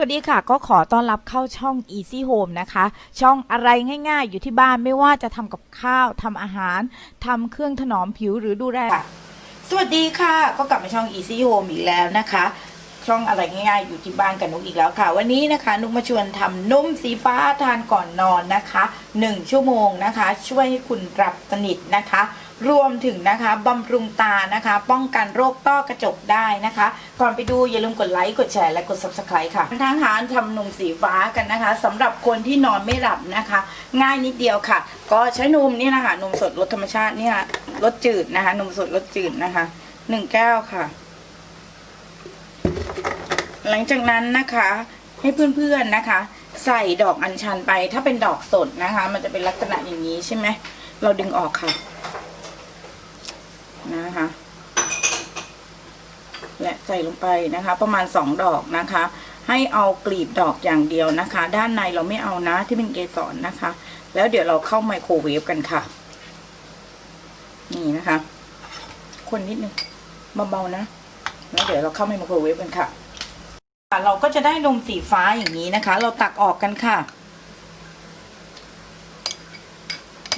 สวัสดีค่ะ ก็ขอต้อนรับเข้าช่อง Easy Home นะคะ ช่องอะไรง่ายๆ อยู่ที่บ้านไม่ว่าจะทำกับข้าวทำอาหารทำเครื่องถนอมผิวหรือดูแลสวัสดีค่ะ ก็กลับมาช่อง Easy Home อีกแล้วนะคะ ช่องอะไรง่ายๆ อยู่ที่บ้านกับนุกอีกแล้วค่ะ วันนี้นะคะ นุกมาชวนทำนุ่มสีฟ้าทานก่อนนอนนะคะ 1 ชั่วโมงนะคะ ช่วยให้คุณหลับสนิทนะคะ รวมถึงนะคะบำรุงตานะคะ ป้องกันโรคต้อกระจกได้นะคะ ก่อนไปดูอย่าลืมกดไลค์กดแชร์และกด subscribe ค่ะทางหารทำนมสีฟ้ากันนะคะสำหรับคนที่นอนไม่หลับนะคะ ง่ายนิดเดียวค่ะ ก็ใช้นมนี่นะคะนมสดรสธรรมชาติเนี่ยรสจืดนะคะนมสดรสจืดนะคะหนึ่งแก้วค่ะ หลังจากนั้นนะคะให้เพื่อนๆนะคะ ใส่ดอกอัญชันไปถ้าเป็นดอกสดนะคะ มันจะเป็นลักษณะอย่างนี้ใช่ไหมเราดึงออกค่ะ นะคะ และใส่ลงไปนะคะ ประมาณสองดอกนะคะ ให้เอากลีบดอกอย่างเดียวนะคะ ด้านในเราไม่เอานะที่เป็นเกสรนะคะ แล้วเดี๋ยวเราเข้าไมโครเวฟกันค่ะ นี่นะคะ คนนิดนึงเบาๆนะแล้วเดี๋ยวเราเข้าไมโครเวฟกันค่ะเราก็จะได้นมสีฟ้าอย่างนี้นะคะ เราตักออกกันค่ะ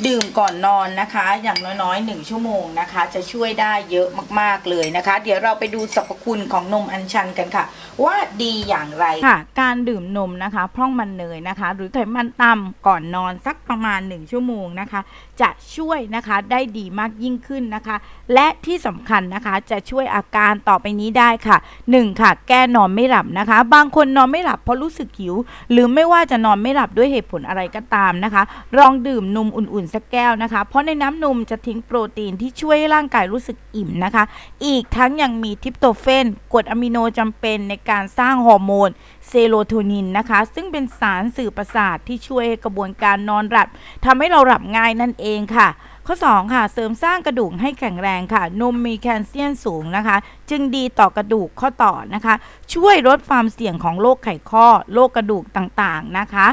ดื่มก่อนนอนนะคะ อย่างน้อยๆหนึ่งชั่วโมงนะคะ จะช่วยได้เยอะมากๆเลยนะคะ เดี๋ยวเราไปดูสรรพคุณของนมอัญชันกันค่ะ ว่าดีอย่างไรค่ะ การดื่มนมนะคะ พร่องมันเนยนะคะ หรือไขมันต่ำก่อนนอนสักประมาณ 1 ชั่วโมงนะคะ จะช่วยนะคะได้ดีมากยิ่งขึ้นนะคะ และที่สำคัญนะคะจะช่วยอาการต่อไปนี้ได้ค่ะ 1. ค่ะ แก้นอนไม่หลับนะคะ บางคนนอนไม่หลับเพราะรู้สึกหิว หรือไม่ว่าจะนอนไม่หลับด้วยเหตุผลอะไรก็ตามนะคะลองดื่มนมอุ่นๆสักแก้วนะคะ เพราะในน้ำนมจะทิ้งโปรตีนที่ช่วยให้ร่างกายรู้สึกอิ่มนะคะ อีกทั้งยังมีทริปโตเฟนกรดอะมิโนจำเป็นในการสร้างฮอร์โมนเซโรโทนินนะคะ ซึ่งเป็นสารสื่อประสาทที่ช่วยกระบวนการนอนหลับทำให้เราหลับง่ายนั่นเองค่ะข้อ 2 ค่ะ เสริมสร้างกระดูกให้แข็งแรงค่ะ นมมีแคลเซียมสูงนะคะ จึงดีต่อกระดูกข้อต่อนะคะ ช่วยลดความเสี่ยงของโรคไขข้อ โรคกระดูกต่างๆนะคะ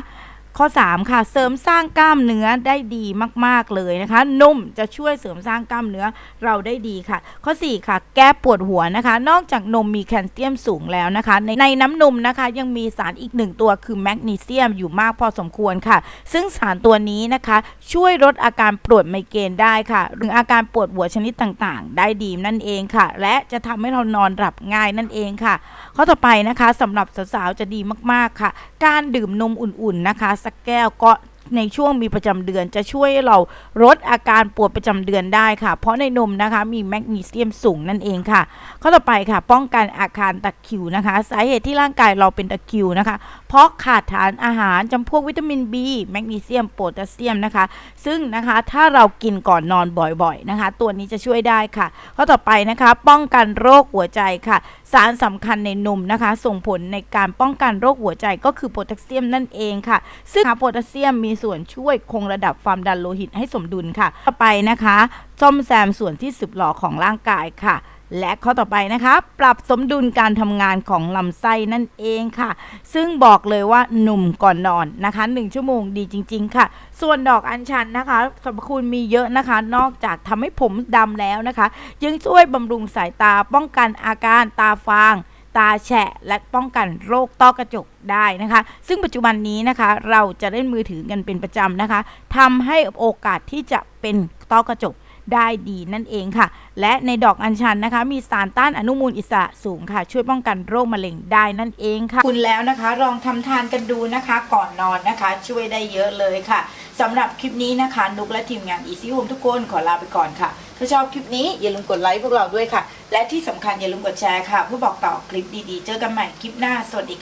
ข้อ 3 ค่ะ เสริมสร้างกล้ามเนื้อได้ดีมาก ๆ เลยนะคะนมจะช่วยเสริมสร้างกล้ามเนื้อเราได้ดีค่ะ ข้อ 4 ค่ะ แก้ปวดหัวนะคะ นอกจากนมมีแคลเซียมสูงแล้วนะคะ ในในน้ำนมนะคะยังมีสารอีกหนึ่งตัวคือแมกนีเซียมอยู่มากพอสมควรค่ะ ซึ่งสารตัวนี้นะคะ ช่วยลดอาการปวดไมเกรนได้ค่ะ หรืออาการปวดหัวชนิดต่างๆ ได้ดีนั่นเองค่ะ และจะทำให้เรานอนหลับง่ายนั่นเองค่ะ ข้อต่อไปนะคะสำหรับสาวๆจะดีมากๆค่ะ การดื่มนมอุ่นๆนะคะสักแก้วก็ ในช่วงมีประจำเดือนจะช่วยเราลดอาการปวดประจำเดือนได้ค่ะ เพราะในนมนะคะมีแมกนีเซียมสูงนั่นเองค่ะ ข้อต่อไปค่ะ ป้องกันอาการตะคิวนะคะ สาเหตุที่ร่างกายเราเป็นตะคิวนะคะ เพราะขาดสารอาหารจำพวกวิตามิน B แมกนีเซียมโพแทสเซียมนะคะ ซึ่งนะคะถ้าเรากินก่อนนอนบ่อยๆนะคะ ตัวนี้จะช่วยได้ค่ะ ข้อต่อไปนะคะ ป้องกันโรคหัวใจค่ะ สารสำคัญในนมนะคะ ส่งผลในการป้องกันโรคหัวใจก็คือโพแทสเซียมนั่นเองค่ะ ซึ่งโพแทสเซียมมีส่วนช่วยคงระดับความดันโลหิตให้สมดุลค่ะ ต่อไปนะคะซ่อมแซมส่วนที่สึกหรอของร่างกายค่ะ และข้อต่อไปนะคะ ปรับสมดุลการทำงานของลำไส้นั่นเองค่ะ ซึ่งบอกเลยว่าหนุ่มก่อนนอนนะคะ 1 ชั่วโมงดีจริง ๆ ค่ะ ส่วนดอกอัญชันนะคะสรรพคุณมีเยอะนะคะ นอกจากทำให้ผมดำแล้วนะคะ ยังช่วยบำรุงสายตาป้องกันอาการตาฟาง ตาแฉะและป้องกันโรคต้อกระจกได้นะคะ ซึ่งปัจจุบันนี้นะคะเราจะเล่นมือถือกันเป็นประจำนะคะทำให้โอกาสที่จะเป็นต้อกระจกได้ดีนั่นเองค่ะ และในดอกอัญชันนะคะ มีสารต้านอนุมูลอิสระสูงค่ะ ช่วยป้องกันโรคมะเร็งได้นั่นเองค่ะ คุณแล้วนะคะ ลองทำทานกันดูนะคะ ก่อนนอนนะคะ ช่วยได้เยอะเลยค่ะสำหรับคลิปนี้นะคะ นุกและทีมงาน Easy Home ทุกคนขอลาไปก่อนค่ะ ถ้าชอบคลิปนี้อย่าลืมกดไลค์พวกเราด้วยค่ะ และที่สำคัญอย่าลืมกดแชร์ค่ะเพื่อบอกต่อคลิปดีๆ เจอกันใหม่คลิปหน้าสวัสดี